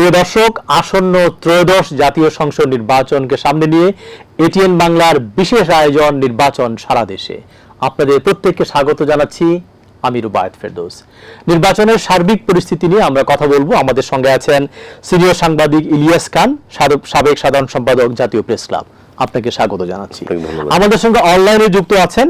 প্রিয় দর্শক আসন্ন ত্রয়োদশ জাতীয় সংসদ নির্বাচনকে সামনে নিয়ে এটিএন বাংলার বিশেষ আয়োজন নির্বাচন সারা দেশে। আপনাদের প্রত্যেককে স্বাগত জানাচ্ছি আমি রুবায়ত ফেরদৌস। নির্বাচনের সার্বিক পরিস্থিতি নিয়ে আমরা কথা বলব। আমাদের সঙ্গে আছেন সিনিয়র সাংবাদিক ইলিয়াস খান সাবেক সাধারণ সম্পাদক জাতীয় প্রেস ক্লাব। আপনাকে স্বাগত জানাচ্ছি। আমাদের সঙ্গে অনলাইনে যুক্ত আছেন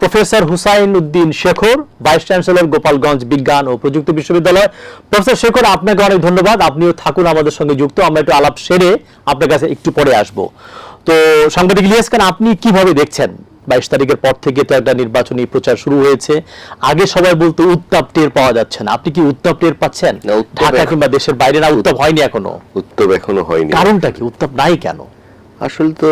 professor Hussain Uddin Shekhar vice chancellor Gopalganj বিজ্ঞান ও প্রযুক্তি বিশ্ববিদ্যালয়। প্রফেসর শেখর আপনাকে অনেক ধন্যবাদ। আপনিও থাকুন আমাদের সঙ্গে যুক্ত। আমরা একটু আলাপ সেরে আপনার কাছে একটু পরে আসব। তো সাংবাদিক ইলিয়াস খান আপনি কীভাবে দেখছেন? বাইশ তারিখের পর থেকে তো একটা নির্বাচনী প্রচার শুরু হয়েছে। আগে সবাই বলতো উত্তাপ টের পাওয়া যাচ্ছে না। আপনি কি উত্তাপ টের পাচ্ছেন? ঢাকা কিংবা দেশের বাইরে না উত্তাপ হয়নি এখনও? উত্তর এখনও হয়নি। কারণটা কি? উত্তাপ নাই কেন? আসলে তো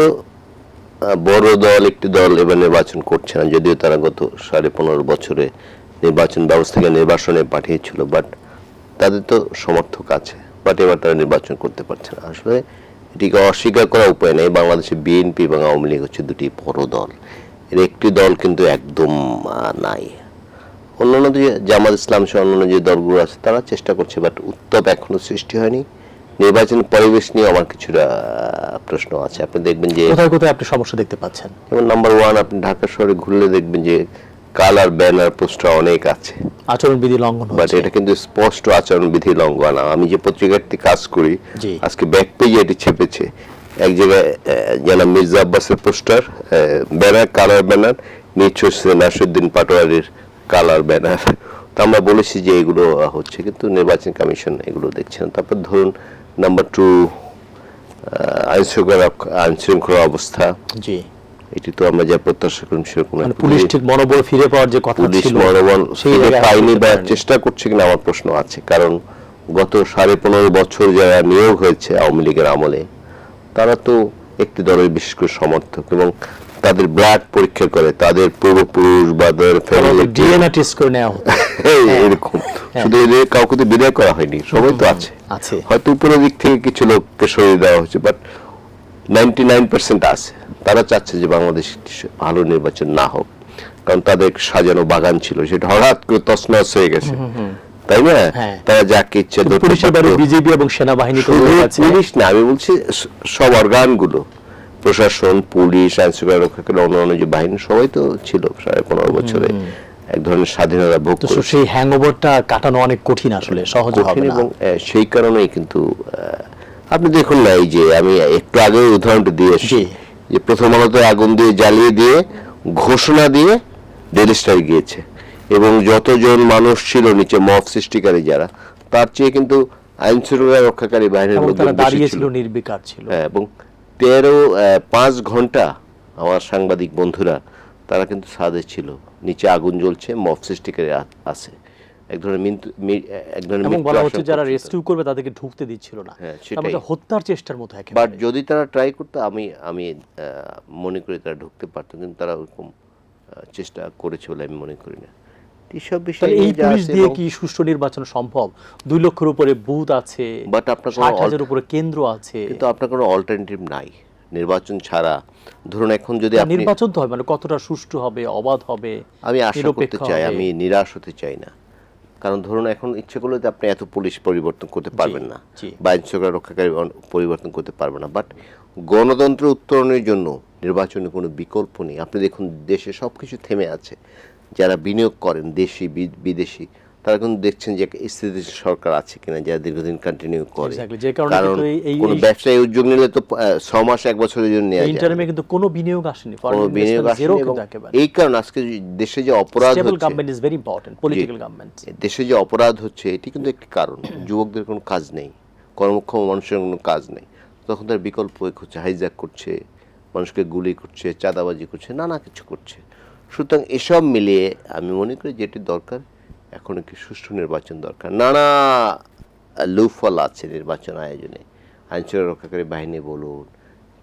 বড় দল একটি দল এবার নির্বাচন করছে না, যদিও তারা গত সাড়ে পনেরো বছরে নির্বাচন ব্যবস্থাকে নির্বাচনে পাঠিয়েছিল বাট তাদের তো সমর্থক আছে বাট এবার তারা নির্বাচন করতে পারছে না। আসলে এটিকে অস্বীকার করার উপায় নেই, বাংলাদেশে বিএনপি এবং আওয়ামী লীগ হচ্ছে দুটি বড় দল। এর একটি দল কিন্তু একদম নাই। অন্যান্য যে জামাত ইসলাম সহ অন্যান্য যে দলগুলো আছে, তারা চেষ্টা করছে বাট উত্তাপ এখনও সৃষ্টি হয়নি। নির্বাচন পরিবেশ নিয়ে আমার কিছুটা প্রশ্ন আছে। আপনি দেখবেন যে কোথায় কোথায় আপনি সমস্যা দেখতে পাচ্ছেন? যেমন নাম্বার ওয়ান আপনি ঢাকা শহরে ঘুরলে দেখবেন যে কালার ব্যানার পোস্টার অনেক আছে। আচরণবিধি লঙ্ঘন বাট এটা কিন্তু স্পষ্ট আচরণ বিধি লঙ্ঘন। আমি যে পত্রিকাটি কাজ করি আজকে ব্যাক পেজে এটি ছেপেছে। এক জায়গায় যেন মির্জা আব্বাসের পোস্টার ব্যানার কালার ব্যানার নিচ হচ্ছে নাসুদ্দিন পাটোয়ারির কালার ব্যানার তো আমরা বলেছি যে এগুলো হচ্ছে কিন্তু নির্বাচন কমিশন এগুলো দেখছে না। তারপর ধরুন নাম্বার টু আইন শৃঙ্খলা আইন শৃঙ্খলা অবস্থা। জি। এটি তো আমরা যা প্রত্যাশা করি সেরকম মানে পুলিশ ঠিক মনোবল ফিরে পাওয়ার যে কথা পুলিশ মনোবল ফিরে পায়নি বা চেষ্টা করছে কিনা আমার প্রশ্ন আছে। কারণ গত সাড়ে পনেরো বছর যারা নিয়োগ হয়েছে আওয়ামী লীগের আমলে তারা তো একটি দলের বিশেষ করে সমর্থক এবং তাদের ব্লাড পরীক্ষা করে তাদের পূর্বপুরুষ বা তাদের ফ্যামিলি ডিএনএ টেস্ট করে নেওয়া হতো। এরকম। শুধু এদের কাউকে তো বিদায় করা হয়নি সবাই তো আছে। আছে। হয়তো উপরের দিক থেকে কিছু লোককে সরিয়ে দেওয়া হচ্ছে বাট নাইনটি নাইন পার্সেন্ট আছে। তারা চাচ্ছে যে বাংলাদেশ ভালো নির্বাচন না হোক কারণ তাদের সাজানো বাগান ছিল সেটা হঠাৎ করে তছনছ হয়ে গেছে। তাই না? হ্যাঁ। তারা যাকে ইচ্ছে। বিজেপি এবং সেনাবাহিনী পুলিশ না আমি বলছি সব অর্গানগুলো প্রশাসন পুলিশ আইন শৃঙ্খলা রক্ষাকারী অন্যান্য যে বাহিনী সবাই তো ছিল সাড়ে পনেরো বছরে। এক ধরনের স্বাধীনতা ভোগ তো সেই হ্যাংওভারটা কাটানো অনেক কঠিন আসলে সহজ হবে না। এবং সেই কারণেই কিন্তু আপনি দেখুন না এই যে আমি একটু আগে উদাহরণটা দিয়ে এসেছি যে প্রথম আলোতে আগুন দিয়ে জ্বালিয়ে দিয়ে ঘোষণা দিয়ে ডেলি স্টার গিয়েছে। এবং যতজন মানুষ ছিল নিচে মব সৃষ্টিকারী যারা তার চেয়ে কিন্তু আইন শৃঙ্খলা রক্ষাকারী বাহিনীর দাঁড়িয়ে ছিল। ছিল নির্বিকার ছিল। হ্যাঁ, এবং তেরো পাঁচ ঘণ্টা আমার সাংবাদিক বন্ধুরা তারা কিন্তু সাদে ছিল। নিচে আগুন জ্বলছে মব সৃষ্টিকারী আছে। এক ধরনের এক ধরনের বলা হচ্ছে যারা রেস্কিউ করবে তাদেরকে ঢুকতে দিচ্ছিল না। হ্যাঁ, হত্যার চেষ্টার মতো বাট যদি তারা ট্রাই করতো আমি আমি মনে করি তারা ঢুকতে পারতো কিন্তু তারা ওরকম চেষ্টা করেছে বলে আমি মনে করি না। এইসব বিষয় তাহলে এই পুলিশ দিয়ে কি সুষ্ঠু নির্বাচন সম্ভব? দুই লক্ষের উপরে বুথ আছে But আপনার কোনো হাজার উপরে কেন্দ্র আছে। কিন্তু আপনার কোনো অল্টারনেটিভ নাই। নির্বাচন ছাড়া। ধরুন এখন যদি আপনি নির্বাচন তো হয় মানে কতটা সুষ্ঠু হবে অবাধ হবে আমি আশা করতে চাই আমি নিরাশ হতে চাই না। কারণ ধরুন এখন ইচ্ছে করলে তো আপনি এত পুলিশ পরিবর্তন করতে পারবেন না। বা আইন শৃঙ্খলা রক্ষাকারী পরিবর্তন করতে পারবেন না। বাট গণতন্ত্র উত্তরণের জন্য নির্বাচনে কোনো বিকল্প নেই। আপনি দেখুন দেশে সব কিছু থেমে আছে। যারা বিনিয়োগ করেন দেশি বিদেশি তারা কিন্তু দেখছেন যে স্থিতিশীল সরকার আছে কিনা যারা দীর্ঘদিন কন্টিনিউ করে। যে কারণে কোনো ব্যবসায়ী উদ্যোগ নিলে তো ছ মাস এক বছরের জন্য নেওয়া যায়। ইন্টারমে কিন্তু কোনো বিনিয়োগ আসেনি কোনো বিনিয়োগ আসেনি এই কারণে আজকে দেশে যে অপরাধ হচ্ছে government is very important political government দেশে যে অপরাধ হচ্ছে এটি কিন্তু একটি কারণ। যুবকদের কোনো কাজ নেই কর্মক্ষম মানুষের কোনো কাজ নেই। তখন তার বিকল্প হচ্ছে হাইজ্যাক করছে মানুষকে গুলি করছে চাঁদাবাজি করছে নানা কিছু করছে। সুতরাং এসব মিলিয়ে আমি মনে করি যেটি দরকার এখন কি সুষ্ঠু নির্বাচন দরকার? নানা লুফল আছে নির্বাচন আয়োজনে। আইনশৃঙ্খলা রক্ষাকারী বাহিনী বলুন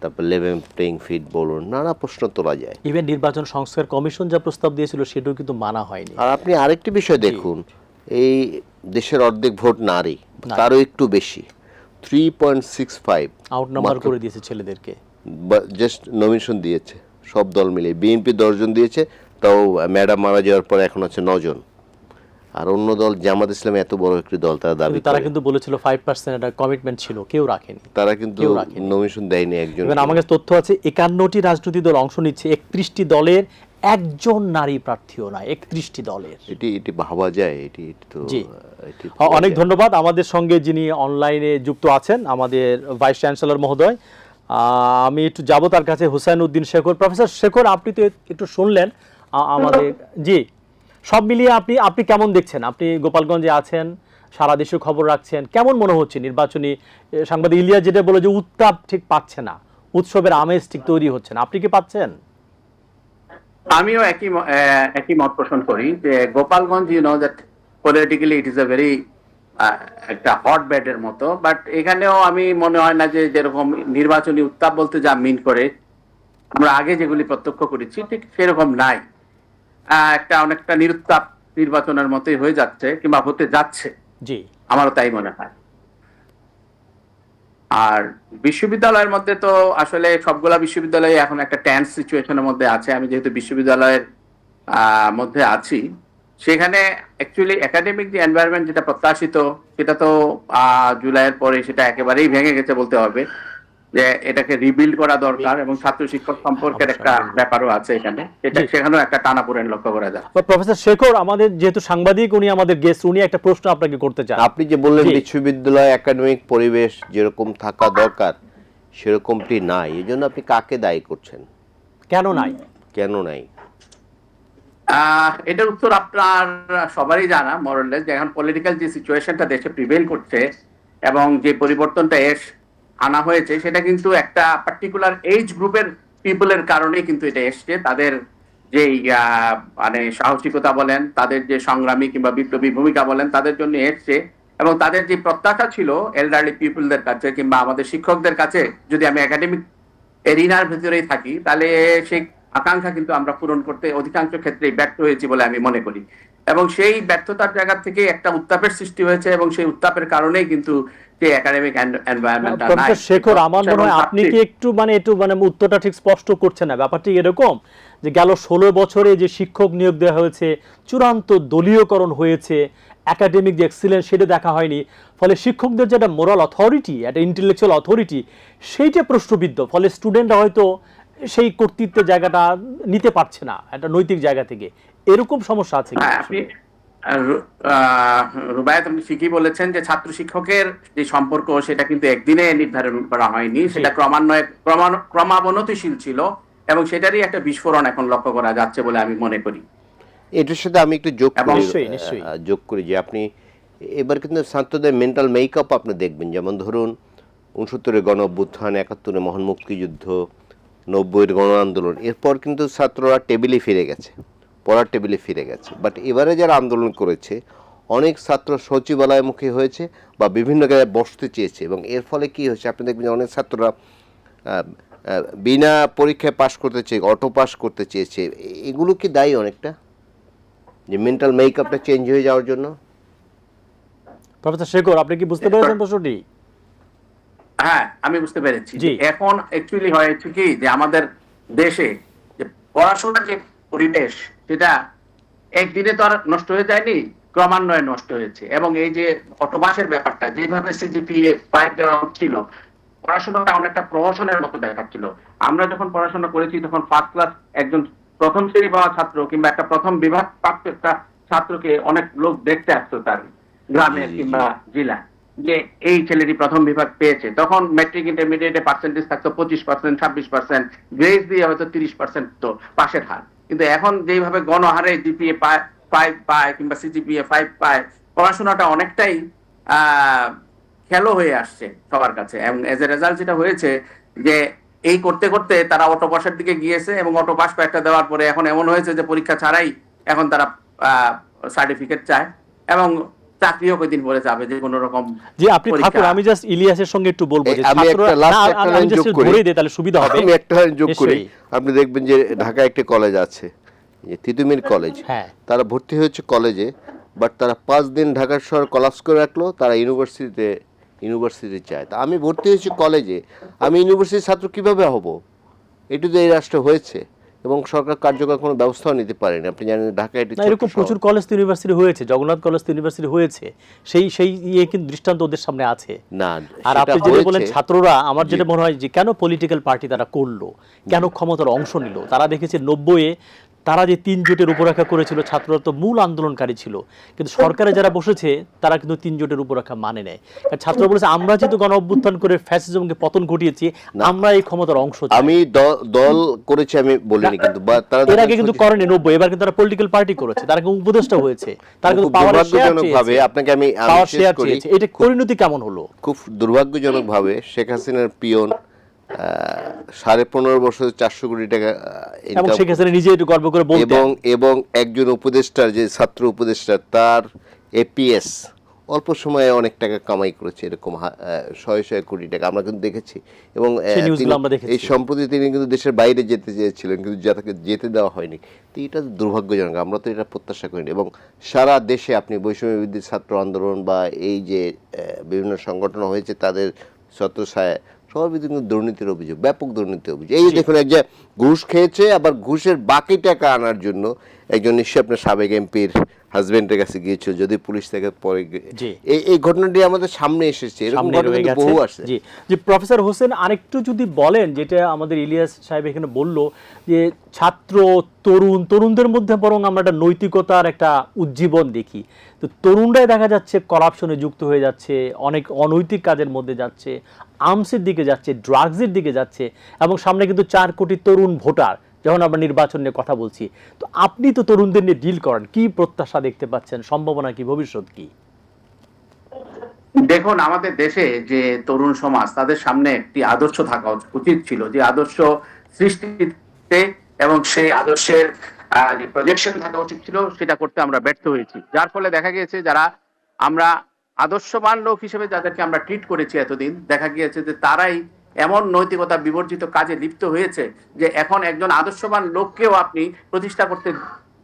তারপর লেভেন প্লেইং ফিট বলুন নানা প্রশ্ন তোলা যায়। ইভেন নির্বাচন সংস্কার কমিশন যা প্রস্তাব দিয়েছিল সেটাও কিন্তু মানা হয়নি। আর আপনি আরেকটি বিষয় দেখুন এই দেশের অর্ধেক ভোট নারী তারও একটু বেশি। Three point six five outnumber করে দিয়েছে ছেলেদেরকে। জাস্ট নমিনেশন দিয়েছে সব দল মিলে। বিএনপি দশজন দিয়েছে তাও ম্যাডাম মারা যাওয়ার পরে এখন আছে নজন। আর অন্য দল জামাত ইসলাম এত বড় একটি দল তারা দাবি তারা কিন্তু বলেছিল ফাইভ পার্সেন্ট একটা কমিটমেন্ট ছিল কেউ রাখেনি। তারা কিন্তু। নমিশন দেয়নি একজন। এবং আমার কাছে তথ্য আছে একান্নটি রাজনৈতিক দল অংশ নিচ্ছে একত্রিশটি দলের একজন নারী প্রার্থীও নাই একত্রিশটি দলের। এটি এটি ভাবা যায় এটি এটি তো। এটি অনেক ধন্যবাদ। আমাদের সঙ্গে যিনি অনলাইনে যুক্ত আছেন আমাদের ভাইস চ্যান্সেলর মহোদয় আমি একটু যাব তার কাছে হুসাইন উদ্দিন শেখর। প্রফেসর শেখর আপনি তো একটু শুনলেন আমাদের জি। সব মিলিয়ে আপনি আপনি কেমন দেখছেন? আপনি গোপালগঞ্জে আছেন, সারা দেশে খবর রাখছেন, কেমন মনে হচ্ছে নির্বাচনী সাংবাদিক ইলিয়া যেটা বলে যে উত্তাপ ঠিক পাচ্ছে না, উৎসবের আমেজ ঠিক তৈরি হচ্ছে না, আপনি কি পাচ্ছেন? আমিও একই একই মত পোষণ করি যে Gopalganj you know that politically it is a very একটা হট ব্যাটের মতো বাট এখানেও আমি মনে হয় না যে যেরকম নির্বাচনী উত্তাপ বলতে যা মিন করে, আমরা আগে যেগুলি প্রত্যক্ষ করেছি, ঠিক সেরকম নাই। একটা অনেকটা নিরুত্তাপ নির্বাচনের মতোই হয়ে যাচ্ছে কিংবা হতে যাচ্ছে। জি। আমারও তাই মনে হয়। আর বিশ্ববিদ্যালয়ের মধ্যে তো আসলে সবগুলা বিশ্ববিদ্যালয় এখন একটা টেন্স সিচুয়েশনের মধ্যে আছে। আমি যেহেতু বিশ্ববিদ্যালয়ের আহ, মধ্যে আছি সেখানে অ্যাকচুয়ালি একাডেমিক যে এনভায়রনমেন্ট যেটা প্রত্যাশিত সেটা তো আহ, জুলাইয়ের পরে সেটা একেবারেই ভেঙে গেছে বলতে হবে। যে এটাকে রিবিল্ড করা দরকার এবং ছাত্র শিক্ষক সম্পর্কের একটা ব্যাপারও আছে এখানে। এটা সেখানেও একটা টানাপোড়েন লক্ষ্য করা যায়। প্রফেসর শেখর আমাদের যেহেতু সাংবাদিক উনি আমাদের গেস্ট উনি একটা প্রশ্ন আপনাকে করতে চান। আপনি যে বললেন। বিশ্ববিদ্যালয় একাডেমিক পরিবেশ যেরকম থাকা দরকার সেরকমটি নাই। এই জন্য আপনি কাকে দায়ী করছেন? কেন নাই? কেন নাই? আহ, এটার উত্তর আপনার সবারই জানা মরলেস যে এখন পলিটিক্যাল যে সিচুয়েশনটা দেশে প্রিভেল করছে এবং যে পরিবর্তনটা এস আনা হয়েছে, সেটা কিন্তু একটা পার্টিকুলার এজ গ্রুপের পিপলের কারণে কিন্তু এটা এসছে। তাদের যে মানে সাহসিকতা বলেন, তাদের যে সংগ্রামী কিংবা বিপ্লবী ভূমিকা বলেন, তাদের জন্য এসছে। এবং তাদের যে প্রত্যাশা ছিল এলডারলি পিপলদের কাছে কিংবা আমাদের শিক্ষকদের কাছে, যদি আমি একাডেমিক এরিনার ভিতরেই থাকি, তাহলে সেই আকাঙ্ক্ষা কিন্তু আমরা পূরণ করতে অধিকাংশ ক্ষেত্রেই ব্যর্থ হয়েছি বলে আমি মনে করি। এবং সেই ব্যর্থতার জায়গা থেকে একটা উত্তাপের সৃষ্টি হয়েছে এবং সেই উত্তাপের কারণেই কিন্তু যে একাডেমিক এনভায়রনমেন্টটা প্রফেসর শেখর আমার মনে হয় আপনি কি একটু মানে একটু মানে উত্তরটা ঠিক স্পষ্ট করছেন না? ব্যাপারটি এরকম যে গেল ষোলো বছরে যে শিক্ষক নিয়োগ দেওয়া হয়েছে চূড়ান্ত দলীয়করণ হয়েছে একাডেমিক যে এক্সিলেন্স সেটা দেখা হয়নি ফলে শিক্ষকদের যে একটা মোরাল অথরিটি একটা ইন্টেলেকচুয়াল অথরিটি সেইটা প্রশ্নবিদ্ধ ফলে স্টুডেন্টরা হয়তো সেই কর্তৃত্বের জায়গাটা নিতে পারছে না একটা নৈতিক জায়গা থেকে। এরকম সমস্যা আছে কি? রুবায়েত আপনি ঠিকই বলেছেন যে ছাত্র শিক্ষকের যে সম্পর্ক সেটা কিন্তু একদিনে নির্ধারণ করা হয়নি। সেটা ক্রমান্বয়ে ক্রমাবনতিশীল ছিল এবং সেটারই একটা বিস্ফোরণ এখন লক্ষ্য করা যাচ্ছে বলে আমি মনে করি। এটার সাথে আমি একটু যোগ করি যোগ করি যে আপনি এবার কিন্তু ছাত্রদের মেন্টাল মেকআপ আপনি দেখবেন। যেমন ধরুন উনসত্তরের গণ অভ্যুত্থান একাত্তরে মহান মুক্তিযুদ্ধ নব্বইয়ের গণ আন্দোলন এরপর কিন্তু ছাত্ররা টেবিলে ফিরে গেছে। পড়ার টেবিলে ফিরে গেছে। বাট এবারে যারা আন্দোলন করেছে অনেক ছাত্র সচিবালয়মুখী হয়েছে বা বিভিন্ন জায়গায় বসতে চেয়েছে এবং এর ফলে কি হয়েছে? আপনি দেখবেন অনেক ছাত্ররা বিনা পরীক্ষায় পাশ করতে চেয়ে অটো পাস করতে চেয়েছে। এগুলো কি দায়ী অনেকটা? যে মেন্টাল মেকআপটা চেঞ্জ হয়ে যাওয়ার জন্য? প্রফেসর শেখর আপনি কি বুঝতে পেরেছেন প্রশ্নটি? হ্যাঁ আমি বুঝতে পেরেছি। জি। এখন অ্যাকচুয়ালি হয়েছে কি যে আমাদের দেশে যে পড়াশোনার যে পরিবেশ সেটা একদিনে তো আর নষ্ট হয়ে যায়নি ক্রমান্বয়ে নষ্ট হয়েছে। এবং এই যে অটোপাসের ব্যাপারটা যেভাবে সিজিপিএ ফাইভ দেওয়া হচ্ছিল পড়াশোনাটা অনেকটা প্রহসনের মতো দেখাচ্ছিল আমরা যখন পড়াশোনা করেছি তখন ফার্স্ট ক্লাস একজন প্রথম শ্রেণি পাওয়া ছাত্র কিংবা একটা প্রথম বিভাগ প্রাপ্ত একটা ছাত্রকে অনেক লোক দেখতে আসতো তার জি। কিংবা জেলা। যে এই ছেলেটি প্রথম বিভাগ পেয়েছে। তখন ম্যাট্রিক ইন্টারমিডিয়েটে পার্সেন্টেজ থাকতো পঁচিশ পার্সেন্ট ছাব্বিশ পার্সেন্ট গ্রেস দিয়ে হয়তো তিরিশ পার্সেন্ট তো পাশের হার। কিন্তু এখন যেভাবে গণহারে জিপিএ ফাইভ পায় কিংবা সিজিপিএ ফাইভ পায়, পড়াশোনাটা অনেকটাই খেলো হয়ে আসছে সবার কাছে। এবং এজ এ রেজাল্ট যেটা হয়েছে যে এই করতে করতে তারা অটো পাসের দিকে গিয়েছে এবং অটো পাস কয়েকটা দেওয়ার পরে এখন এমন হয়েছে যে পরীক্ষা ছাড়াই এখন তারা সার্টিফিকেট চায়। এবং চাকরিও কয়দিন পরে যাবে যে কোনো রকম জি আপনি ঠাকুর আমি জাস্ট ইলিয়াসের সঙ্গে একটু বলব যে আমি একটা লাস্ট একটা লাইন যোগ করি। দিই তাহলে সুবিধা হবে। আমি একটা লাইন যোগ করি। আপনি দেখবেন যে একটি কলেজ আছে তিতুমির কলেজ হ্যাঁ। তারা ভর্তি হয়েছে কলেজে বাট তারা পাঁচ দিন ঢাকার শহর কলাপস করে রাখল তারা ইউনিভার্সিটিতে ইউনিভার্সিটি চায়। তা আমি ভর্তি হয়েছি কলেজে আমি ইউনিভার্সিটির ছাত্র কীভাবে হব? এটু তো এই রাষ্ট্রে হয়েছে। এবং সরকার কার্যকর কোনো ব্যবস্থাও নিতে পারেনি। আপনি জানেন ঢাকা এটি এরকম প্রচুর কলেজ তো ইউনিভার্সিটি হয়েছে জগন্নাথ কলেজ তো ইউনিভার্সিটি হয়েছে। সেই সেই ইয়ে কিন্তু দৃষ্টান্ত ওদের সামনে আছে। না আর আপনি যেটা বলেন ছাত্ররা আমার যেটা মনে হয় যে কেন পলিটিক্যাল পার্টি তারা করল? কেন ক্ষমতার অংশ নিল? তারা দেখেছে নব্বইয়ে তারা যে তিন জোটের উপরেখা করেছিল ছাত্ররা তো মূল আন্দোলনকারী ছিল। কিন্তু সরকারে যারা বসেছে তারা কিন্তু তিন জোটের উপরেখা মানে নেয়। কারণ ছাত্ররা বলেছে আমরা যেহেতু গণ অভ্যুত্থান করে ফ্যাসিজমকে পতন ঘটিয়েছি আমরা এই ক্ষমতার অংশ আমি দল করেছি আমি বলিনি কিন্তু এর আগে কিন্তু করেনি নব্বই এবার কিন্তু তারা পলিটিক্যাল পার্টি করেছে তারা কিন্তু উপদেষ্টা হয়েছে তারা কিন্তু পাওয়ার ভাবে আপনাকে আমি এটা পরিণতি কেমন হলো? খুব দুর্ভাগ্যজনক ভাবে শেখ হাসিনার পিয়ন সাড়ে পনেরো বছর চারশো কোটি টাকা এবং শেখ হাসিনা নিজে একটু গর্ব করে বলতেন। এবং এবং একজন উপদেষ্টার যে ছাত্র উপদেষ্টা তার এপিএস অল্প সময়ে অনেক টাকা কামাই করেছে এরকম শয়ে শয়ে কোটি টাকা আমরা কিন্তু দেখেছি। এবং। এই সম্প্রতি তিনি কিন্তু দেশের বাইরে যেতে চেয়েছিলেন কিন্তু যাতে যেতে দেওয়া হয়নি। তো এটা দুর্ভাগ্যজনক আমরা তো এটা প্রত্যাশা করিনি। এবং সারা দেশে আপনি বৈষম্য বিরোধী ছাত্র আন্দোলন বা এই যে বিভিন্ন সংগঠন হয়েছে তাদের ছত্রছায়া সবার বিরুদ্ধে কিন্তু দুর্নীতির অভিযোগ ব্যাপক দুর্নীতির অভিযোগ। এই দেখুন এক যে ঘুষ খেয়েছে আবার ঘুষের বাকি টাকা আনার জন্য একজন নিশ্চয়ই আপনার সাবেক এমপির হাজবেন্ডের কাছে গিয়েছিল যদি পুলিশ থেকে পরে এই এই ঘটনাটি আমাদের সামনে এসেছে এরকম ঘটনা কিন্তু বহু আসছে জি। যে প্রফেসর হোসেন আরেকটু যদি বলেন যেটা আমাদের ইলিয়াস সাহেব এখানে বলল যে ছাত্র তরুণ তরুণদের মধ্যে বরং আমরা একটা নৈতিকতার একটা উজ্জীবন দেখি। তো তরুণরাই দেখা যাচ্ছে করাপশনে যুক্ত হয়ে যাচ্ছে অনেক অনৈতিক কাজের মধ্যে যাচ্ছে। আর্মসের দিকে যাচ্ছে, ড্রাগসের দিকে যাচ্ছে এবং সামনে কিন্তু চার কোটি তরুণ ভোটার যখন আমরা নির্বাচন নিয়ে কথা বলছি। তো আপনি তো তরুণদের নিয়ে ডিল করেন, কি প্রত্যাশা দেখতে পাচ্ছেন? সম্ভাবনা কি, ভবিষ্যৎ কি? দেখুন, আমাদের দেশে যে তরুণ সমাজ, তাদের সামনে একটি আদর্শ থাকা উচিত ছিল। যে আদর্শ সৃষ্টিতে এবং সেই আদর্শের প্রজেকশন থাকা উচিত ছিল, সেটা করতে আমরা ব্যর্থ হয়েছি। যার ফলে দেখা গিয়েছে, যারা আমরা আদর্শবান লোক হিসেবে যাদেরকে আমরা ট্রিট করেছি এতদিন, দেখা গিয়েছে যে তারাই এমন নৈতিকতা বিবর্জিত কাজে লিপ্ত হয়েছে যে এখন একজন আদর্শবান লোককেও আপনি প্রতিষ্ঠা করতে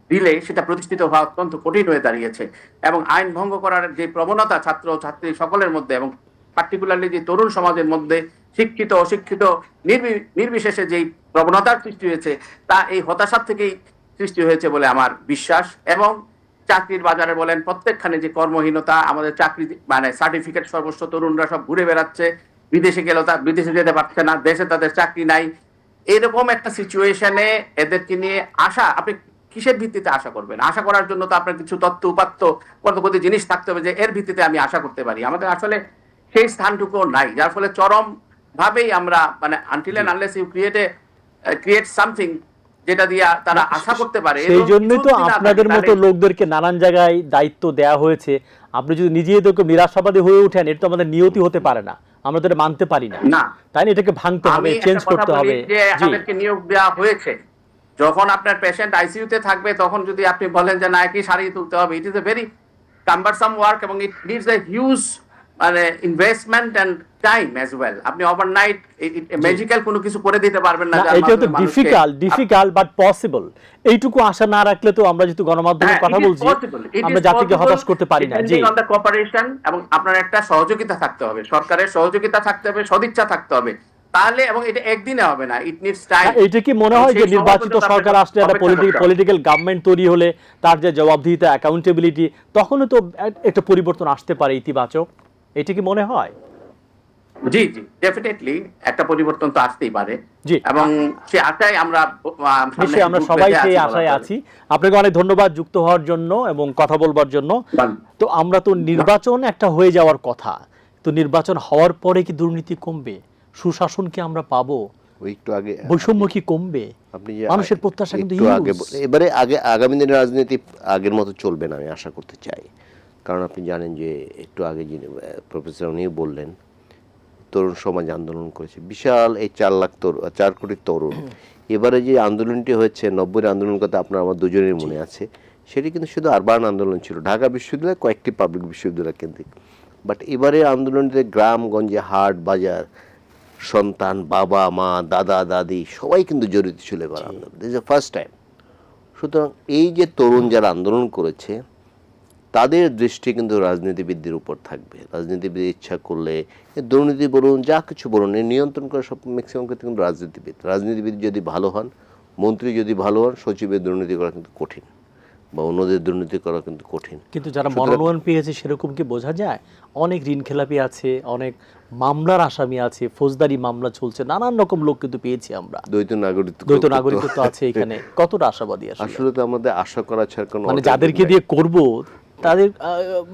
দিলে সেটা প্রতিষ্ঠিত হওয়া অত্যন্ত কঠিন হয়ে দাঁড়িয়েছে। এবং আইন ভঙ্গ করার যে প্রবণতা ছাত্র ছাত্রী সকলের মধ্যে এবং পার্টিকুলারলি যে তরুণ সমাজের মধ্যে শিক্ষিত, অশিক্ষিত, নির্বি- নির্বিশেষে যেই প্রবণতার সৃষ্টি হয়েছে, তা এই হতাশার থেকেই সৃষ্টি হয়েছে বলে আমার বিশ্বাস। এবং চাকরির বাজারে বলেন প্রত্যেকখানে যে কর্মহীনতা আমাদের চাকরি মানে সার্টিফিকেট সর্বস্ব তরুণরা সব ঘুরে বেড়াচ্ছে। বিদেশে গেলেও তা বিদেশে যেতে পারছে না দেশে তাদের চাকরি নাই। এরকম একটা সিচুয়েশনে এদেরকে নিয়ে আশা আপনি কিসের ভিত্তিতে আশা করবেন? আশা করার জন্য তো আপনার কিছু তথ্য উপাত্ত কতকতি জিনিস থাকতে হবে যে এর ভিত্তিতে আমি আশা করতে পারি। আমাদের আসলে সেই স্থানটুকু নাই যার ফলে চরম ভাবেই আমরা মানে until and unless you create a create something যেটা দিয়ে তারা আশা করতে পারে সেই জন্যই তো আপনাদের মতো লোকদেরকে নানান জায়গায় দায়িত্ব দেয়া হয়েছে। আপনি যদি তো নিরাশাবাদী হয়ে ওঠেন এটা তো আমাদের নিয়তি হতে পারে না। আমরা তো এটা মানতে পারি না। না। তাই না? এটাকে ভাঙতে হবে চেঞ্জ করতে হবে। যে আমাদেরকে নিয়োগ দেওয়া হয়েছে। যখন আপনার পেশেন্ট আইসিইউতে থাকবে তখন যদি আপনি বলেন যে না একই সারিয়ে তুলতে হবে it is a very cumbersome work এবং ইট নিডস এ হিউজ মানে investment and time as well আপনি ওভারনাইট ম্যাজিক্যাল কোনো কিছু করে দিতে পারবেন না এটা তো ডিফিকাল্ট ডিফিকাল্ট বাট পসিবল এইটুকু আশা না রাখলে তো আমরা যেহেতু গণমাধ্যমের হ্যাঁ, কথা বলছি আমরা জাতিকে হতাশ করতে পারি না জি। the cooperation এবং আপনার একটা সহযোগিতা থাকতে হবে সরকারের সহযোগিতা থাকতে হবে সদিচ্ছা থাকতে হবে। তাহলে এবং এটা একদিনে হবে না ইট নিডস টাইম না, এইটা কি মনে হয় যে নির্বাচিত সরকার আসলে একটা পলিটিক্যাল গভর্নমেন্ট তৈরি হলে তার যে জবাবদিহিতা অ্যাকাউন্টেবিলিটি তখনও তো একটা পরিবর্তন আসতে পারে ইতিবাচক। এটা কি মনে হয়? জি জি ডেফিনেটলি একটা পরিবর্তন তো আসতেই পারে। জি। এবং সে আশায় আমরা নিশ্চয়ই আমরা সবাই সেই আশায় আছি। আপনাকে অনেক ধন্যবাদ যুক্ত হওয়ার জন্য এবং কথা বলবার জন্য। তো আমরা তো নির্বাচন একটা হয়ে যাওয়ার কথা। তো নির্বাচন হওয়ার পরে কি দুর্নীতি কমবে? সুশাসন কি আমরা পাবো? ওই একটু আগে বৈষম্য কি কমবে? আপনি যে মানুষের প্রত্যাশা কিন্তু একটু আগে এবারে আগে আগামী দিনের রাজনীতি আগের মতো চলবে না আমি আশা করতে চাই। কারণ আপনি জানেন যে একটু আগে যিনি প্রফেসর উনিও বললেন তরুণ সমাজ আন্দোলন করেছে। বিশাল এই চার লাখ তরুণ চার কোটি তরুণ। এবারে যে আন্দোলনটি হয়েছে নব্বই আন্দোলন কথা আপনার আমার দুজনের মনে আছে সেটি কিন্তু শুধু আরবান আন্দোলন ছিল। ঢাকা বিশ্ববিদ্যালয় কয়েকটি পাবলিক বিশ্ববিদ্যালয় কেন্দ্রিক। বাট এবারে আন্দোলনটিতে গ্রামগঞ্জে হাট বাজার সন্তান বাবা মা দাদা দাদি সবাই কিন্তু জড়িত ছিল এবার আন্দোলন। দিস ফার্স্ট টাইম সুতরাং এই যে তরুণ যারা আন্দোলন করেছে তাদের দৃষ্টি কিন্তু রাজনীতিবিদদের উপর থাকবে। রাজনীতিবিদ ইচ্ছা করলে দুর্নীতি বলুন যা কিছু বলুন নিয়ন্ত্রণ করে সব ম্যাক্সিমাম ক্ষেত্রে কিন্তু রাজনীতিবিদ। রাজনীতিবিদ যদি ভালো হন মন্ত্রী যদি ভালো হন সচিবের দুর্নীতি করা কিন্তু কঠিন বা অন্যদের দুর্নীতি করা কিন্তু কঠিন। কিন্তু যারা মনোনয়ন পেয়েছে সেরকম কি বোঝা যায়? অনেক ঋণ খেলাপি আছে অনেক মামলার আসামি আছে ফৌজদারি মামলা চলছে নানান রকম লোক কিন্তু পেয়েছি আমরা। দ্বৈত নাগরিকত্ব দ্বৈত নাগরিকত্ব আছে এখানে। কতটা আশাবাদী আসলে? আসলে তো আমাদের আশা করা ছাড়া কোনো মানে যাদেরকে দিয়ে করব তাদের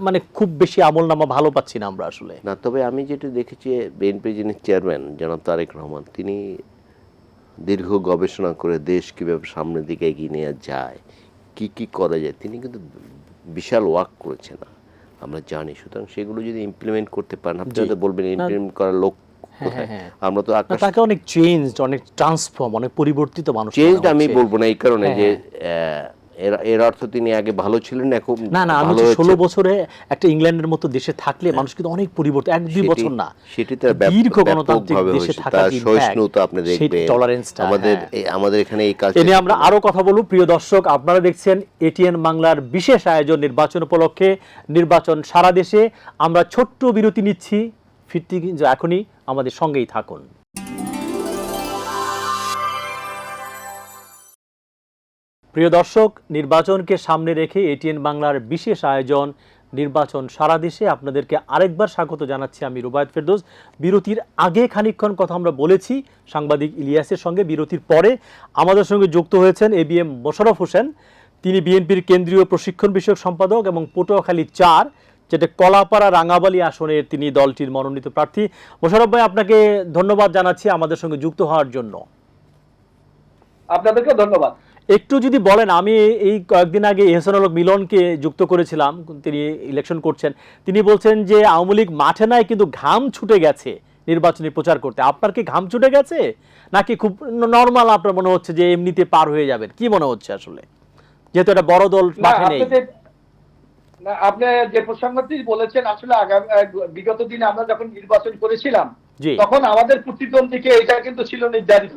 মানে খুব বেশি আমল নামা ভালো পাচ্ছি না আমরা আসলে। না তবে আমি যেটা দেখেছি বিএনপি যিনি চেয়ারম্যান জনাব তারেক রহমান তিনি দীর্ঘ গবেষণা করে দেশ কীভাবে সামনের দিকে এগিয়ে নিয়ে যায় কি কি করা যায় তিনি কিন্তু বিশাল ওয়ার্ক করেছেন আমরা জানি। সুতরাং সেগুলো যদি ইমপ্লিমেন্ট করতে পারেন আপনি। হয়তো বলবেন ইমপ্লিমেন্ট করার লোক হ্যাঁ, কোথায়? হ্যাঁ। আমরা তো তাকে অনেক চেঞ্জ অনেক ট্রান্সফর্ম অনেক পরিবর্তিত মানুষ চেঞ্জ আমি বলব না এই কারণে হ্যাঁ, যে এর এর অর্থ তিনি আগে ভালো ছিলেন এখন না না আমি। ষোলো বছরে একটা ইংল্যান্ডের মতো দেশে থাকলে মানুষ কিন্তু অনেক পরিবর্তন এক দুই বছর না সেটি তার দীর্ঘ গণতান্ত্রিক দেশে থাকা সহিষ্ণুতা আপনি দেখবেন। আমাদের হ্যাঁ। আমাদের এখানে এই কাজ আমরা আরও কথা বলব। প্রিয় দর্শক আপনারা দেখছেন এটিএন বাংলার বিশেষ আয়োজন নির্বাচন উপলক্ষে। নির্বাচন সারা দেশে আমরা ছোট্ট বিরতি নিচ্ছি। ফিরতি কিন্তু এখনই আমাদের সঙ্গেই থাকুন। প্রিয় দর্শক, নির্বাচনকে সামনে রেখে এটিএন বাংলার বিশেষ আয়োজন নির্বাচন সারা দেশে আপনাদেরকে আরেকবার স্বাগত জানাচ্ছি আমি রুবায়ত ফেরদৌস। বিরতির আগে খানিকক্ষণ কথা আমরা বলেছি, সাংবাদিক ইলিয়াসের সঙ্গে বিরতির পরে আমাদের সঙ্গে যুক্ত হয়েছেন A B M Mosharraf Hossain. তিনি বিএনপির কেন্দ্রীয় প্রশিক্ষণ বিষয়ক সম্পাদক এবং পটুয়াখালী চার, যেটা কলাপাড়া রাঙাবালি আসনের তিনি দলটির মনোনীত প্রার্থী। মোশারফ ভাই, আপনাকে ধন্যবাদ জানাচ্ছি আমাদের সঙ্গে যুক্ত হওয়ার জন্য। আপনাদেরকে ধন্যবাদ। একটু যদি বলেন আমি এই কয়েকদিন আগে এহসান আলক মিলনকে যুক্ত করেছিলাম তিনি ইলেকশন করছেন তিনি বলছেন যে আওয়ামী লীগ মাঠে নাই কিন্তু ঘাম ছুটে গেছে নির্বাচনী প্রচার করতে। আপনার কি ঘাম ছুটে গেছে? নাকি খুব নর্মাল আপনার মনে হচ্ছে যে এমনিতে পার হয়ে যাবেন? কি মনে হচ্ছে আসলে? যেহেতু একটা বড় দল মাঠে নেই। আপনি যে- না, আপনি যে প্রসঙ্গটি বলেছেন আসলে আগামী বিগত দিনে আমরা যখন নির্বাচন করেছিলাম তখন আমাদের প্রতিদ্বন্দ্বীকে এটা কিন্তু ছিল নির্ধারিত।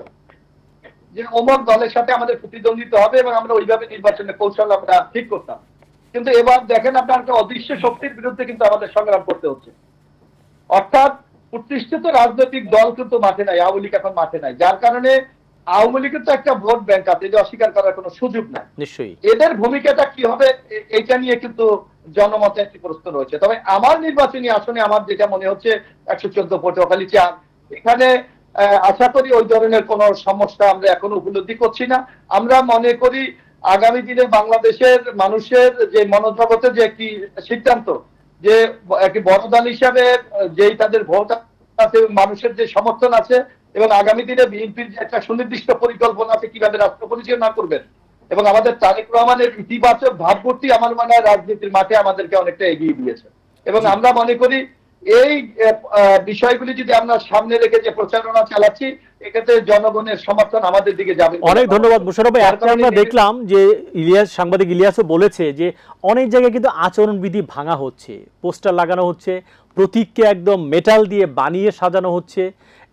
যে অমক দলের সাথে আমাদের প্রতিদ্বন্দ্বিতা হবে এবং আমরা ওইভাবে নির্বাচনের কৌশল আমরা ঠিক করতাম। কিন্তু এবার দেখেন আপনার একটা অদৃশ্য শক্তির বিরুদ্ধে কিন্তু আমাদের সংগ্রাম করতে হচ্ছে। অর্থাৎ প্রতিষ্ঠিত রাজনৈতিক দল কিন্তু মাঠে নাই আওয়ামী লীগ এখন মাঠে নাই। যার কারণে আওয়ামী লীগের তো একটা ভোট ব্যাংক আছে এটা অস্বীকার করার কোনো সুযোগ নাই। নিশ্চয়ই। এদের ভূমিকাটা কি হবে এটা নিয়ে কিন্তু জনমতে একটি প্রশ্ন রয়েছে। তবে আমার নির্বাচনী আসনে আমার যেটা মনে হচ্ছে একশো চোদ্দ পটুয়াখালী চার। এখানে আশা করি ওই ধরনের কোন সমস্যা আমরা এখনও উপলব্ধি করছি না। আমরা মনে করি আগামী দিনে বাংলাদেশের মানুষের যে মনোজগতের যে একটি সিদ্ধান্ত, যে একটি বড় দল হিসাবে, যেই তাদের ভোট আছে, মানুষের যে সমর্থন আছে, এবং আগামী দিনে বিএনপির যে একটা সুনির্দিষ্ট পরিকল্পনা আছে, কীভাবে রাষ্ট্র পরিচালনা করবেন, এবং আমাদের তারেক রহমানের ইতিবাচক ভাবমূর্তি আমার মনে হয় রাজনীতির মাঠে আমাদেরকে অনেকটা এগিয়ে দিয়েছে। এবং আমরা মনে করি এই বিষয়গুলি যদি আমরা সামনে রেখে যে প্রচারণা চালাচ্ছি এক্ষেত্রে জনগণের সমর্থন আমাদের দিকে যাবে। অনেক ধন্যবাদ মুশারফ ভাই। আজকে আমরা দেখলাম যে ইলিয়াস সাংবাদিক ইলিয়াসও বলেছে যে অনেক জায়গায় কিন্তু আচরণবিধি ভাঙা হচ্ছে পোস্টার লাগানো হচ্ছে প্রতীককে একদম মেটাল দিয়ে বানিয়ে সাজানো হচ্ছে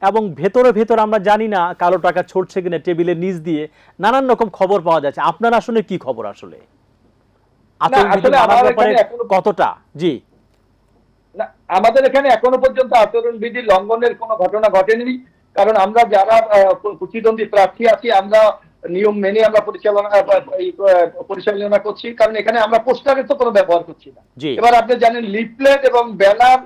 এবং ভেতরে ভেতরে আমরা জানি না কালো টাকা ছড়ছে কিনা টেবিলের নিচ দিয়ে নানান রকম খবর পাওয়া যাচ্ছে। আপনার আসলে কি খবর আসলে? আচরণবিধি কতটা? জি। না, আমাদের এখানে এখনও পর্যন্ত আচরণ বিধি লঙ্ঘনের কোনো ঘটনা ঘটেনি কারণ আমরা যারা প্রতিদ্বন্দ্বী প্রার্থী আছি আমরা নিয়ম মেনে আমরা পরিচালনা পরিচালনা করছি কারণ এখানে আমরা পোস্টারের তো কোনো ব্যবহার করছি না। এবার আপনি জানেন লিফলেট এবং ব্যানার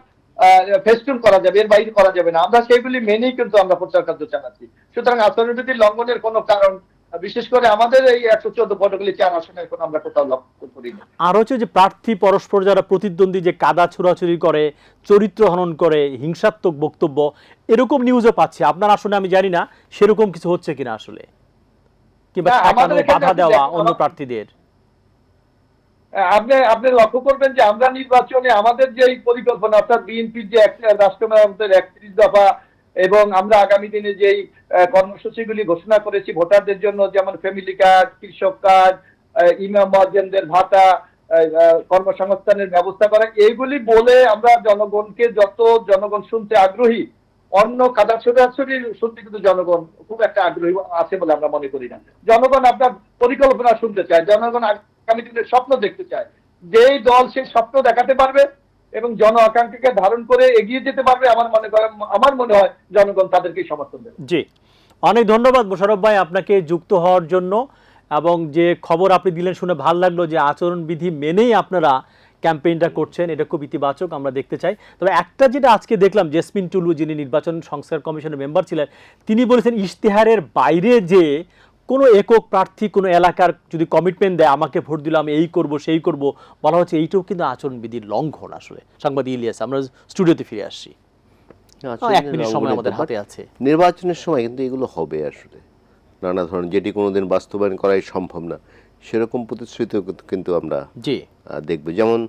ফেস্টুন করা যাবে এর বাইরে করা যাবে না। আমরা সেইগুলি মেনেই কিন্তু আমরা প্রচার কার্য চালাচ্ছি। সুতরাং আচরণবিধি লঙ্ঘনের কোনো কারণ বিশেষ করে আমাদের এই একশো চোদ্দ চার আসনের কোনো আমরা কোথাও লক্ষ্য করি আর হচ্ছে যে প্রার্থী পরস্পর যারা প্রতিদ্বন্দ্বী যে কাদা ছোড়াছুরি করে চরিত্র হনন করে হিংসাত্মক বক্তব্য এরকম নিউজও পাচ্ছি। আপনার আসলে আমি জানি না সেরকম কিছু হচ্ছে কিনা আসলে। কিংবা বাধা দেওয়া অন্য প্রার্থীদের। আপনি আপনি লক্ষ্য করবেন যে আমরা নির্বাচনে আমাদের যে এই পরিকল্পনা অর্থাৎ বিএনপির যে রাষ্ট্রমেয়াদের একত্রিশ দফা এবং আমরা আগামী দিনে যেই কর্মসূচিগুলি ঘোষণা করেছি। ভোটারদের জন্য যেমন ফ্যামিলি কার্ড কৃষক কার্ড ইমাম মহাজেনদের ভাতা কর্মসংস্থানের ব্যবস্থা করা। এইগুলি বলে আমরা জনগণকে যত জনগণ শুনতে আগ্রহী, অন্য কাদা ছোটাছুটি শুনতে কিন্তু জনগণ খুব একটা আগ্রহী আছে বলে আমরা মনে করি না। জনগণ আপনার পরিকল্পনা শুনতে চায়। জনগণ আগামী দিনের স্বপ্ন দেখতে চায়। যেই দল সেই স্বপ্ন দেখাতে পারবে এবং জন আকাঙ্ক্ষাকে ধারণ করে এগিয়ে যেতে পারবে আমার মনে করে, আমার মনে হয় জনগণ তাদেরকে সমর্থন দেবে। জি। অনেক ধন্যবাদ মোশারফ ভাই আপনাকে যুক্ত হওয়ার জন্য এবং যে খবর আপনি দিলেন শুনে ভালো লাগল যে আচরণবিধি মেনেই আপনারা ক্যাম্পেইনটা করছেন, এটা খুব ইতিবাচক, আমরা দেখতে চাই। তবে একটা যেটা আজকে দেখলাম, জেসমিন টুলু যিনি নির্বাচন সংস্কার কমিশনের মেম্বার ছিলেন, তিনি বলেছেন ইশতেহারের বাইরে যে কোনো একক প্রার্থী কোনো এলাকার যদি কমিটমেন্ট দেয় আমাকে ভোট দিলে আমি এই করব সেই করব বলা হচ্ছে এইটাও কিন্তু আচরণবিধির লঙ্ঘন আসলে। সাংবাদিক ইলিয়াস আমরা স্টুডিওতে ফিরে আসছি। এক মিনিট সময় আমাদের হাতে আছে। নির্বাচনের সময় কিন্তু এগুলো হবে আসলে। নানা ধরনের যেটি কোনোদিন বাস্তবায়ন করাই সম্ভব না। সেরকম প্রতিশ্রুতিও কিন্তু- আমরা জি। দেখব। যেমন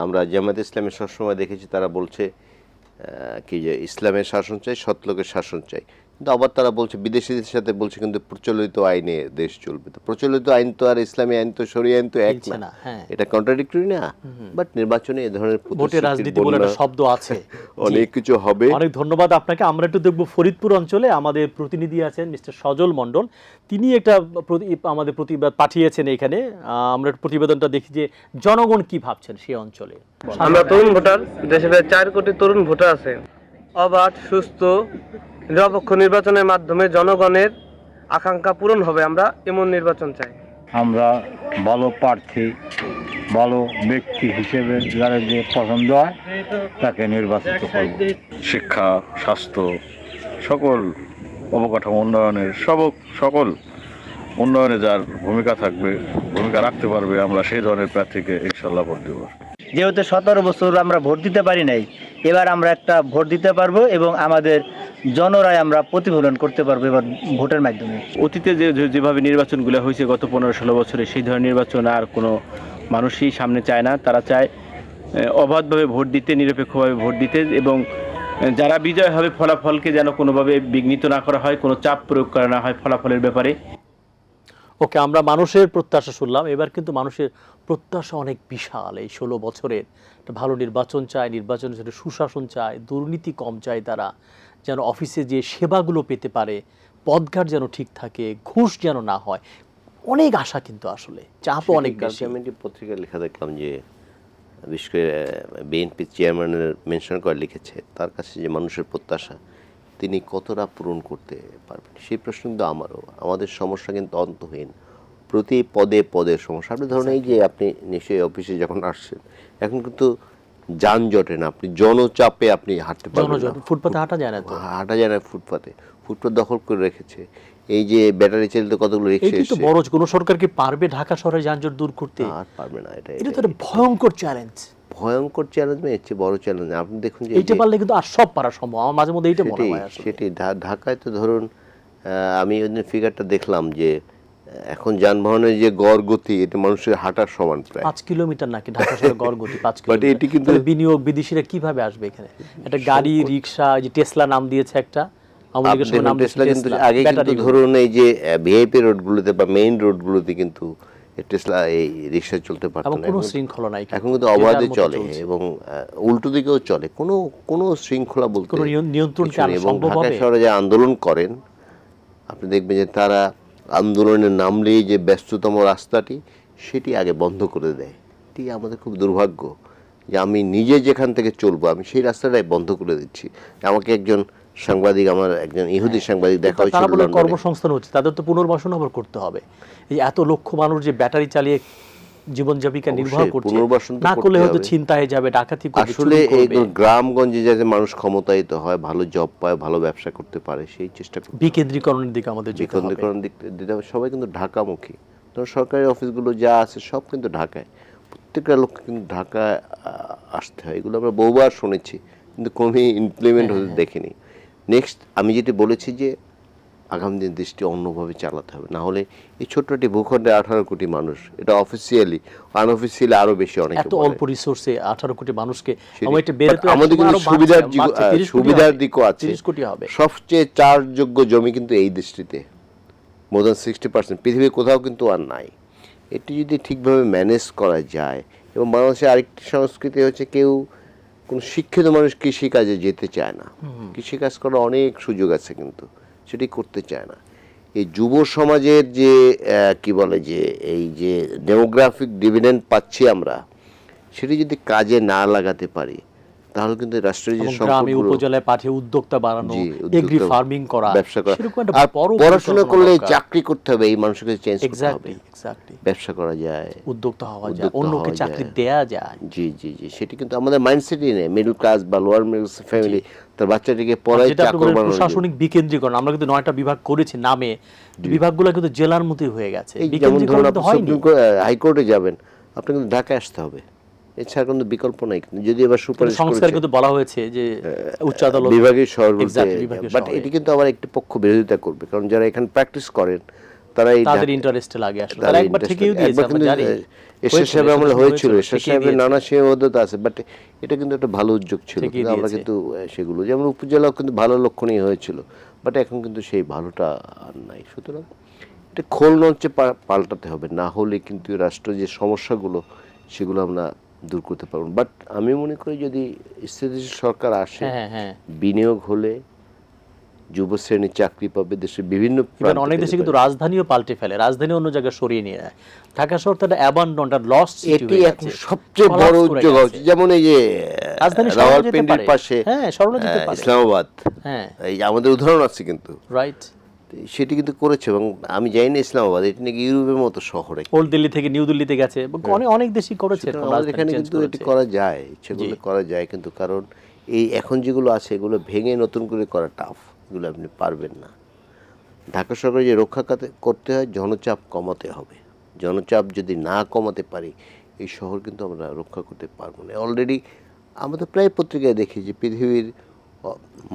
আমরা জামাত ইসলামের সবসময় দেখেছি তারা বলছে কি যে ইসলামের শাসন চাই সৎলোকের শাসন চাই। কিন্তু আবার তারা বলছে বিদেশিদের সাথে বলছে কিন্তু প্রচলিত আইনে দেশ চলবে। তো প্রচলিত আইন তো আর ইসলামী আইন তো সরি আইন তো এক না। হ্যাঁ। এটা কন্ট্রাডিক্টরি না বাট নির্বাচনে এ ধরনের ভোটের রাজনীতি বলে একটা শব্দ আছে। অনেক কিছু হবে। অনেক ধন্যবাদ আপনাকে। আমরা একটু দেখব ফরিদপুর অঞ্চলে আমাদের প্রতিনিধি আছেন মিস্টার সজল মণ্ডল। তিনি একটা প্রতি- আমাদের প্রতিবাদ পাঠিয়েছেন এখানে। আহ, আমরা প্রতিবেদনটা দেখি যে জনগণ কি ভাবছেন সেই অঞ্চলে। আমরা তরুণ ভোটার দেশে প্রায় চার কোটি তরুণ ভোটার আছে। অবাধ সুস্থ নিরপেক্ষ নির্বাচনের মাধ্যমে জনগণের আকাঙ্ক্ষা পূরণ হবে আমরা এমন নির্বাচন চাই। আমরা ভালো প্রার্থী ভালো ব্যক্তি হিসেবে যারা যে পছন্দ হয় তাকে নির্বাচিত করব। শিক্ষা স্বাস্থ্য সকল অবকাঠামো উন্নয়নের সব সকল উন্নয়নে যার ভূমিকা থাকবে ভূমিকা রাখতে পারবে আমরা সেই ধরনের প্রার্থীকে ইনশাল্লাহ ভোট দেবো। যেহেতু সতেরো বছর আমরা ভোট দিতে পারি নাই এবার আমরা একটা ভোট দিতে পারব এবং আমাদের জনরায় আমরা প্রতিফলন করতে পারব এবার ভোটের মাধ্যমে। অতীতে যে যেভাবে নির্বাচনগুলো হয়েছে গত পনেরো ষোলো বছরে, সেই ধরনের নির্বাচন আর কোনো মানুষই সামনে চায় না। তারা চায় অবাধভাবে ভোট দিতে, নিরপেক্ষভাবে ভোট দিতে এবং যারা বিজয় হবে, ফলাফলকে যেন কোনোভাবে বিঘ্নিত না করা হয়, কোনো চাপ প্রয়োগ করা না হয় ফলাফলের ব্যাপারে। ওকে আমরা মানুষের প্রত্যাশা শুনলাম। এবার কিন্তু মানুষের প্রত্যাশা অনেক বিশাল এই ষোলো বছরের। একটা ভালো নির্বাচন চায় নির্বাচনের সাথে সুশাসন চায় দুর্নীতি কম চায় তারা যেন অফিসে যে সেবাগুলো পেতে পারে পদঘাট যেন ঠিক থাকে ঘুষ যেন না হয়। অনেক আশা কিন্তু আসলে চাপও অনেক বেশি। আমি একটি পত্রিকায় লেখা দেখলাম যে বিশেষ করে বিএনপি চেয়ারম্যানের মেনশন করে লিখেছে তার কাছে যে মানুষের প্রত্যাশা তিনি কতটা পূরণ করতে পারবেন? সেই প্রশ্ন কিন্তু আমারও। আমাদের সমস্যা কিন্তু অন্তহীন। প্রতি পদে পদে সমস্যা। আপনি ধরুন এই যে আপনি নিশ্চয়ই অফিসে যখন আসছেন এখন কিন্তু যানজটে না। আপনি জনচাপে আপনি হাঁটতে পারবেন। ফুটপাতে হাঁটা যায় না তো? হাঁটা যায় না ফুটপাতে। ফুটপাত দখল করে রেখেছে। এই যে ব্যাটারি চালিত কতগুলো রিক্সা এসছে? বড় কোনো সরকার কি পারবে ঢাকা শহরে যানজট দূর করতে? আর পারবে না। এটা এটা তো একটা ভয়ঙ্কর চ্যালেঞ্জ ভয়ঙ্কর চ্যালেঞ্জ এর চেয়ে বড় চ্যালেঞ্জ আপনি দেখুন যে এইটা পারলে কিন্তু আর সব পারা সম্ভব। আমার মাঝে মধ্যে এইটা মনে হয় আসলে। সেটি ঢাকায় তো ধরুন আমি ওই ফিগারটা দেখলাম যে এখন যানবাহনের যে গড় গতি এটা মানুষের হাঁটার সমান প্রায়। পাঁচ কিলোমিটার নাকি ঢাকা শহরে গড় গতি পাঁচ কিলোমিটার। এটি কিন্তু- বিনিয়োগ বিদেশিরা কীভাবে আসবে এখানে? একটা গাড়ি রিক্সা যে টেসলা নাম দিয়েছে একটা নাম টেসলা কিন্তু আগে কিন্তু ধরুন এই যে ভিআইপি রোডগুলোতে বা মেইন রোডগুলোতে কিন্তু টেসলা এই রিক্সা চলতে পারতো না। কোনো শৃঙ্খলা নাই এখন কিন্তু অবাধে চলে এবং উল্টো দিকেও চলে। কোনো কোনো শৃঙ্খলা বলতে কোনো নিয়ন্ত্রণ এবং ঢাকা শহরে যে আন্দোলন করেন আপনি দেখবেন যে তারা আন্দোলনের নামলেই যে ব্যস্ততম রাস্তাটি সেটি আগে বন্ধ করে দেয়। এটি আমাদের খুব দুর্ভাগ্য যে আমি নিজে যেখান থেকে চলবো আমি সেই রাস্তাটাই বন্ধ করে দিচ্ছি। আমাকে একজন সাংবাদিক আমার একজন ইহুদি সাংবাদিক দেখা হয়েছিল তারা বলে কর্মসংস্থান হচ্ছে তাদের তো পুনর্বাসন আবার করতে হবে। এই এত লক্ষ মানুষ যে ব্যাটারি চালিয়ে জীবন জীবিকা নির্বাহ করছে পুনর্বাসন না করলে হয়তো হবে। ছিনতাই যাবে ডাকাতি করবে আসলে এই গ্রামগঞ্জে যাতে মানুষ ক্ষমতায়িত হয় ভালো জব পায় ভালো ব্যবসা করতে পারে সেই চেষ্টা করতে বিকেন্দ্রীকরণের দিকে আমাদের যেতে হবে। বিকেন্দ্রীকরণ দিক দিতে হবে সবাই কিন্তু ঢাকামুখী। ধরুন সরকারি অফিসগুলো যা আছে সব কিন্তু ঢাকায়। প্রত্যেকটা লোক কিন্তু ঢাকায় আসতে হয়। এগুলো আমরা বহুবার শুনেছি কিন্তু কোনোই ইমপ্লিমেন্ট হ্যাঁ, হতে দেখিনি। নেক্সট আমি যেটি বলেছি যে আগামী দিন দেশটি অন্যভাবে চালাতে হবে। না হলে এই ছোট্ট একটি ভূখণ্ডে আঠারো কোটি মানুষ এটা অফিসিয়ালি আনঅফিসিয়ালি আরও বেশি অনেক এত অল্প রিসোর্সে আঠারো কোটি মানুষকে আমাদের কিন্তু সুবিধার বাড়ছে, দিকও- বাড়ছে, আহ, 30 কোটি সুবিধার দিকও আছে। 30 কোটি হবে। সবচেয়ে চার্জযোগ্য জমি কিন্তু এই দেশটিতে মোর দ্যান সিক্সটি পার্সেন্ট পৃথিবীর কোথাও কিন্তু আর নাই। এটি যদি ঠিকভাবে ম্যানেজ করা যায় এবং বাংলাদেশে আরেকটি সংস্কৃতি হচ্ছে কেউ কোনো শিক্ষিত মানুষ কৃষিকাজে যেতে চায় না। কৃষিকাজ করার অনেক সুযোগ আছে কিন্তু সেটি করতে চায় না। এই যুব সমাজের যে কি বলে যে এই যে ডেমোগ্রাফিক ডিভিডেন্ড পাচ্ছি আমরা সেটি যদি কাজে না লাগাতে পারি তাহলে কিন্তু রাষ্ট্রের যে গ্রামে উপজেলায় পাঠিয়ে উদ্যোক্তা বাড়ানো এগ্রি ফার্মিং করা ব্যবসা করা। আর পড়াশোনা করলে চাকরি করতে হবে এই মানুষকে চেঞ্জ করতে হবে। ব্যবসা করা যায় উদ্যোক্তা হওয়া যায় অন্যকে চাকরি দেয়া যায়। জি জি জি সেটি কিন্তু আমাদের মাইন্ডসেটই নেই। মিডল ক্লাস বা লোয়ার মিডল ফ্যামিলি তার বাচ্চাটিকে পড়ায় চাকর বলেন প্রশাসনিক বিকেন্দ্রীকরণ আমরা কিন্তু নয়টা বিভাগ করেছি নামে। বিভাগগুলো কিন্তু জেলার মতোই হয়ে গেছে। বিকেন্দ্রীকরণ তো হয়নি। হাইকোর্টে যাবেন আপনি কিন্তু ঢাকায় আসতে হবে। এছাড়া কোনো বিকল্প নাই। যদি এবার সুপারিশ সংস্কার কিন্তু বলা হয়েছে যে উচ্চ আদালত বিভাগীয় বিভাগীয় বাট এটি কিন্তু আবার একটি পক্ষ বিরোধিতা করবে। কারণ যারা এখানে প্র্যাকটিস করেন তারা এই তাদের ইন্টারেস্টে লাগে আসলে। তারা একবার দিয়েছে আমরা জানি। হয়েছিল, সাহেব আমলে হয়েছিল হয়েছিল, সাহেবের নানা সীমাবদ্ধতা আছে বাট এটা কিন্তু একটা ভালো উদ্যোগ ছিল। কিন্তু আমরা কিন্তু সেগুলো যেমন উপজেলাও কিন্তু ভালো লক্ষণীয় হয়েছিল বাট এখন কিন্তু সেই ভালোটা আর নাই। সুতরাং এটা খোল নঞ্চে পাল্টাতে হবে। না হলে কিন্তু রাষ্ট্র যে সমস্যাগুলো সেগুলো আমরা দূর করতে পারব বাট আমি মনে করি যদি স্থিতিশীল সরকার আসে হ্যাঁ হ্যাঁ হ্যাঁ। বিনিয়োগ হলে যুব শ্রেণি চাকরি পাবে দেশের বিভিন্ন অনেক দেশে কিন্তু রাজধানীও পাল্টে ফেলে রাজধানী অন্য জায়গায় সরিয়ে নিয়ে যায়। ঢাকা শহর তো একটা অ্যাবান্ডন লস্ট এটি এখন সবচেয়ে বড় উদ্যোগ হচ্ছে যেমন এই যে রাজধানী রাওয়ালপিন্ডির পাশে হ্যাঁ, সরানো যেতে পারে। ইসলামাবাদ। হ্যাঁ। এই আমাদের উদাহরণ আছে কিন্তু। রাইট সেটি কিন্তু করেছে এবং আমি জানি না ইসলামাবাদ এটি নাকি ইউরোপের মতো শহরে। ওল্ড দিল্লি থেকে নিউ দিল্লিতে গেছে অনেক অনেক দেশই করেছে আমাদের এখানে কিন্তু এটি করা যায় ইচ্ছে করলে করা যায় কিন্তু কারণ এই এখন যেগুলো আছে এগুলো ভেঙে নতুন করে করা টাফ এগুলো আপনি পারবেন না। ঢাকা সরকার যে রক্ষা করতে হয় জনচাপ কমাতে হবে। জনচাপ যদি না কমাতে পারি এই শহর কিন্তু আমরা রক্ষা করতে পারব না। অলরেডি আমাদের প্রায় পত্রিকায় দেখি যে পৃথিবীর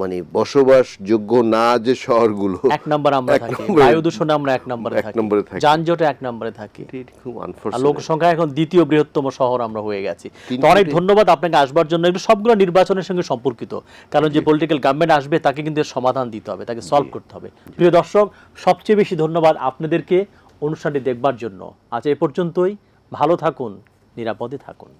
মানে বসবাসযোগ্য না যে শহরগুলো। এক নম্বর আমরা থাকি। বায়ু দূষণে আমরা এক নম্বরে এক নম্বরে থাকি। যানজটে এক নম্বরে থাকি। খুব আনফর্চুনেট লোক সংখ্যা এখন দ্বিতীয় বৃহত্তম শহর আমরা হয়ে গেছি। তো অনেক ধন্যবাদ আপনাকে আসবার জন্য। এগুলো সবগুলো নির্বাচনের সঙ্গে সম্পর্কিত। কারণ যে পলিটিক্যাল গভর্নমেন্ট আসবে তাকে কিন্তু সমাধান দিতে হবে তাকে সলভ করতে হবে। প্রিয় দর্শক সবচেয়ে বেশি ধন্যবাদ আপনাদেরকে অনুষ্ঠানটি দেখবার জন্য। আজ এ পর্যন্তই। ভালো থাকুন নিরাপদে থাকুন।